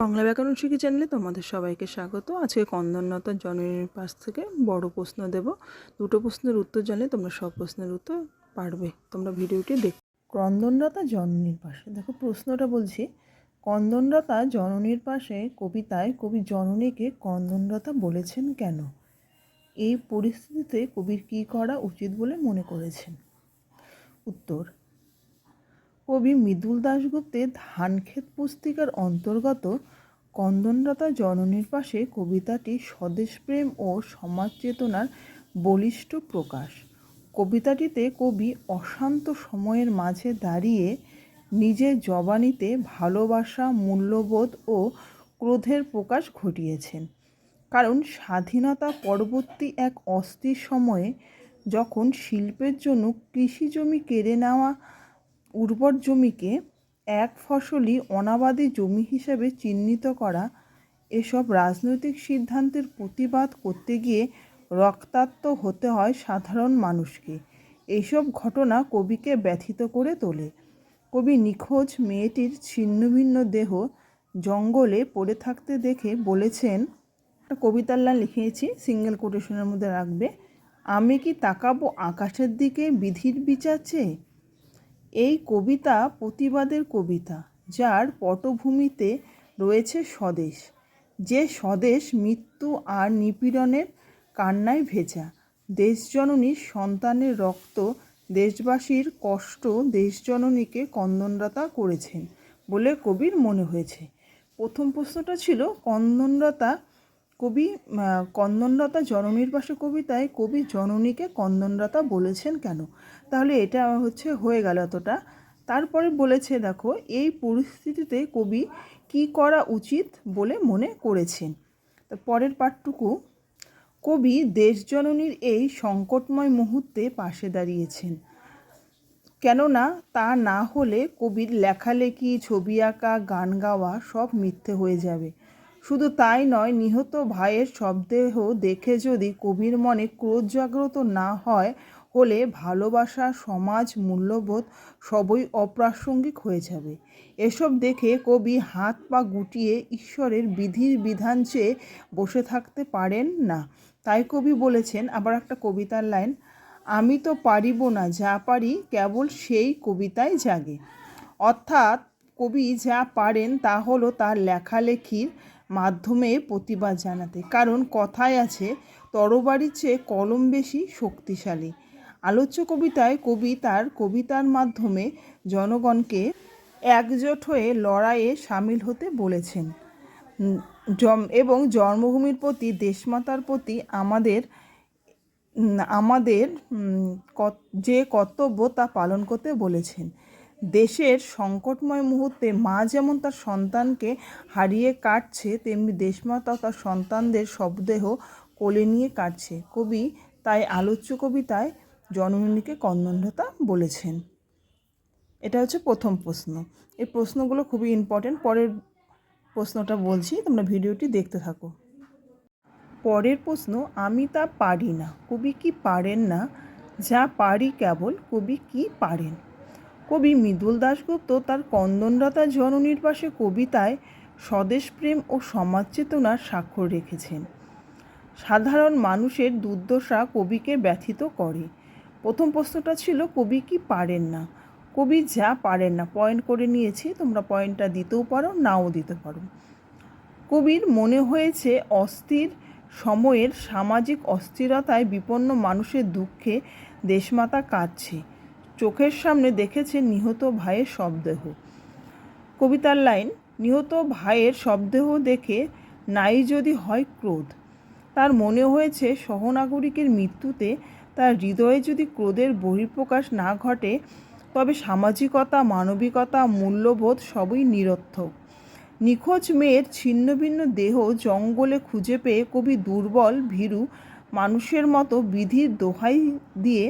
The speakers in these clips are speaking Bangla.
বাংলা ব্যাকরণ শিখি চ্যানেলে তোমাদের সবাইকে স্বাগত। আজকে কন্দনলতা জননীর পাশ থেকে বড় প্রশ্ন দেব। দুটো প্রশ্নের উত্তর জানলে তোমরা সব প্রশ্নের উত্তর পারবে। তোমরা ভিডিওটি দেখ ক্রন্দনরতা জননীর পাশে। দেখো, প্রশ্নটা বলছি কন্দনরতা জননীর পাশে কবিতায় কবি জননীকে কন্দনরতা বলেছেন কেন? এই পরিস্থিতিতে কবির কী করা উচিত বলে মনে করেছেন? উত্তর কবি মৃদুল দাশগুপ্তের ধানক্ষেত পুস্তিকার অন্তর্গত কন্দনরতা জননীর পাশে কবিতাটি স্বদেশপ্রেম ও সমাজ চেতনার বলিষ্ঠ প্রকাশ। কবিতাটিতে কবি অশান্ত সময়ের মাঝে দাঁড়িয়ে নিজের জবানিতে ভালোবাসা, মূল্যবোধ ও ক্রোধের প্রকাশ ঘটিয়েছেন। কারণ স্বাধীনতা পরবর্তী এক অস্থির সময়ে যখন শিল্পের জন্য কৃষি জমি কেড়ে নেওয়া উর্বর জমিকে এক ফসলি অনাবাদী জমি হিসেবে চিহ্নিত করা, এসব রাজনৈতিক সিদ্ধান্তের প্রতিবাদ করতে গিয়ে রক্তাক্ত হতে হয় সাধারণ মানুষকে। এইসব ঘটনা কবিকে ব্যথিত করে তোলে। কবি নিখোঁজ মেয়েটির ছিন্নভিন্ন দেহ জঙ্গলে পড়ে থাকতে দেখে বলেছেন, একটা কবিতার লাইন লিখিয়েছি সিঙ্গেল কোটেশনের মধ্যে রাখবে, আমি কি তাকাবো আকাশের দিকে বিধির বিচার চেয়ে? এই কবিতা প্রতিবাদের কবিতা, যার পটভূমিতে রয়েছে স্বদেশ। যে স্বদেশ মৃত্যু আর নিপীড়নের কান্নায় ভেজা দেশজননীর সন্তানের রক্ত দেশবাসীর কষ্ট দেশজননীকে কন্দনরতা করেছেন বলে কবির মনে হয়েছে। প্রথম প্রশ্নটা ছিল কন্দনরতা কবি কন্দনরতা জননীর পাশে কবিতায় কবি জননীকে কন্দনরতা বলেছেন কেন? তাহলে এটা হচ্ছে, হয়ে গেল এতটা। তারপরে বলেছে, দেখো, এই পরিস্থিতিতে কবি কি করা উচিত বলে মনে করেছেন। পরের পাঠটুকু, কবি দেশজননীর এই সংকটময় মুহূর্তে পাশে দাঁড়িয়েছেন। কেননা, তা না হলে কবির লেখালেখি, ছবি আঁকা, গান গাওয়া সব মিথ্যে হয়ে যাবে। শুধু তাই নয়, নিহত ভাইয়ের শবদেহ দেখে যদি কবির মনে ক্রোধ জাগ্রত না হয়, হলে ভালোবাসা সমাজ মূল্যবোধ সবই অপ্রাসঙ্গিক হয়ে যাবে। এসব দেখে কবি হাত পা গুটিয়ে ঈশ্বরের বিধির বিধান চেয়ে বসে থাকতে পারেন না। তাই কবি বলেছেন, আবার একটা কবিতার লাইন, আমি তো পারিব না যা পারি, কেবল সেই কবিতায় জাগে। অর্থাৎ কবি যা পারেন তা হলো তার লেখালেখির মাধ্যমে প্রতিবাদ জানাতে। কারণ কথায় আছে, তরবারির চেয়ে কলম বেশি শক্তিশালী। আলোচ্য কবিতায় কবি তার কবিতার মাধ্যমে জনগণকে একজোট হয়ে লড়াইয়ে সামিল হতে বলেছেন। জম, এবং জন্মভূমির প্রতি, দেশমাতার প্রতি আমাদের আমাদের যে কর্তব্য তা পালন করতে বলেছেন। দেশের সংকটময় মুহূর্তে মা যেমন তার সন্তানকে হারিয়ে কাটছে, তেমনি দেশমাতা তার সন্তানদের শবদেহ কোলে নিয়ে কাটছে। কবি তাই আলোচ্য কবিতায় জননীকে কন্দনরতা বলেছেন। এটা হচ্ছে প্রথম প্রশ্ন। এই প্রশ্নগুলো খুবই ইম্পর্টেন্ট পরের প্রশ্নটা বলছি, তোমরা ভিডিওটি দেখতে থাকো। পরের প্রশ্ন, আমি তা পারি না। কবি কি পারেন না? যা পারি কেবল, কবি কি পারেন? কবি মৃদুল দাশগুপ্ত তার কন্দনরতা জননীর পাশে কবিতায় স্বদেশপ্রেম ও সমাজ চেতনার স্বাক্ষর রেখেছেন। সাধারণ মানুষের দুর্দশা কবিকে ব্যথিত করে। প্রথম প্রশ্নটা ছিল, কবি কি পারেন না? কবি যা পারেন না পয়েন্ট করে নিয়েছি, তোমরা পয়েন্টটা দিতেও পারো, নাও দিতে পারো। কবির মনে হয়েছে, অস্থির সময়ের সামাজিক অস্থিরতায় বিপন্ন মানুষের দুঃখে দেশমাতা কাঁদছে। চোখের সামনে দেখেছে নিহত ভাইয়ের শবদেহ। কবিতার লাইন, নিহত ভাইয়ের শবদেহ দেখে নাই যদি হয় ক্রোধ। তার মনে হয়েছে সহনাগরিকের মৃত্যুতে তার হৃদয়ে যদি ক্রোধের বহিঃপ্রকাশ না ঘটে, তবে সামাজিকতা, মানবিকতা, মূল্যবোধ সবই নিরর্থক। নিখোঁজ মেয়ের ছিন্নভিন্ন দেহ জঙ্গলে খুঁজে পেয়ে কবি দুর্বল, ভীরু, মানুষের মতো বিধির দোহাই দিয়ে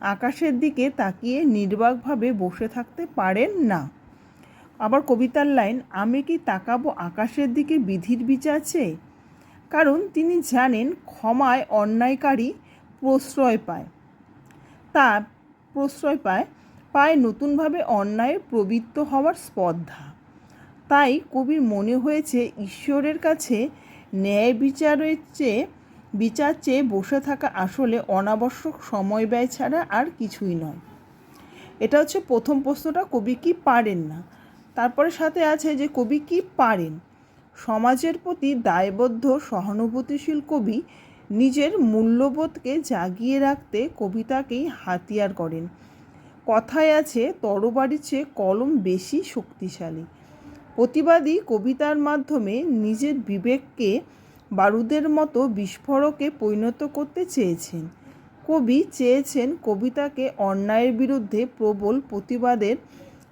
আকাশের দিকে তাকিয়ে নির্বাকভাবে বসে থাকতে পারেন না। আবার কবিতার লাইন, আমি কি তাকাবো আকাশের দিকে বিধির বিচার কারণ তিনি জানেন ক্ষমায় অন্যায়কারী প্রশ্রয় পায়। তা প্রশ্রয় পায় পায় নতুনভাবে অন্যায়ের প্রবৃত্ত হওয়ার স্পর্ধা। তাই কবির মনে হয়েছে, ঈশ্বরের কাছে ন্যায় বিচারের চেয়ে বিচার চেয়ে বসে থাকা আসলে অনাবশ্যক সময় ব্যয় ছাড়া আর কিছুই নয়। এটা হচ্ছে প্রথম প্রশ্নটা, কবি কি পারেন না? তারপরে সাথে আছে যে কবি কি পারেন? সমাজের প্রতি দায়বদ্ধ, সহানুভূতিশীল কবি নিজের মূল্যবোধকে জাগিয়ে রাখতে কবিতাকেই হাতিয়ার করেন। কথায় আছে তরবারির চেয়ে কলম বেশি শক্তিশালী। প্রতিবাদী কবিতার মাধ্যমে নিজের বিবেককে বারুদের মতো বিস্ফোরকে পরিণত করতে চেয়েছেন। কবি চেয়েছেন কবিতাকে অন্যায়ের বিরুদ্ধে প্রবল প্রতিবাদের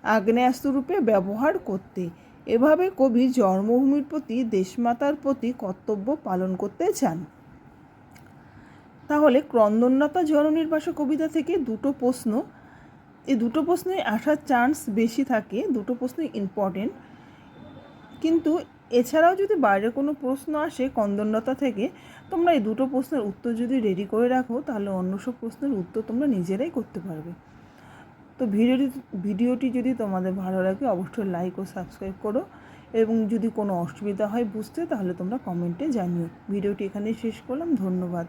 আগ্নেয়াস্ত্ররূপে ব্যবহার করতে। এভাবে কবি জন্মভূমির প্রতি, দেশমাতার প্রতি কর্তব্য পালন করতে চান। তাহলে ক্রন্দনলতা জননীর বাসা কবিতা থেকে দুটো প্রশ্ন। এই দুটো প্রশ্নই আসার চান্স বেশি থাকে, দুটো প্রশ্নই ইম্পর্টেন্ট কিন্তু এছাড়াও যদি বাইরে কোনো প্রশ্ন আসে কন্দনতা থেকে, তোমরা এই দুটো প্রশ্নের উত্তর যদি রেডি করে রাখো, তাহলে অন্য সব প্রশ্নের উত্তর তোমরা নিজেরাই করতে পারবে। তো ভিডিওটি ভিডিওটি যদি তোমাদের ভালো লাগে, অবশ্যই লাইক ও সাবস্ক্রাইব করো এবং যদি কোনো অসুবিধা হয় বুঝতে, তাহলে তোমরা কমেন্টে জানিও। ভিডিওটি এখানেই শেষ করলাম, ধন্যবাদ।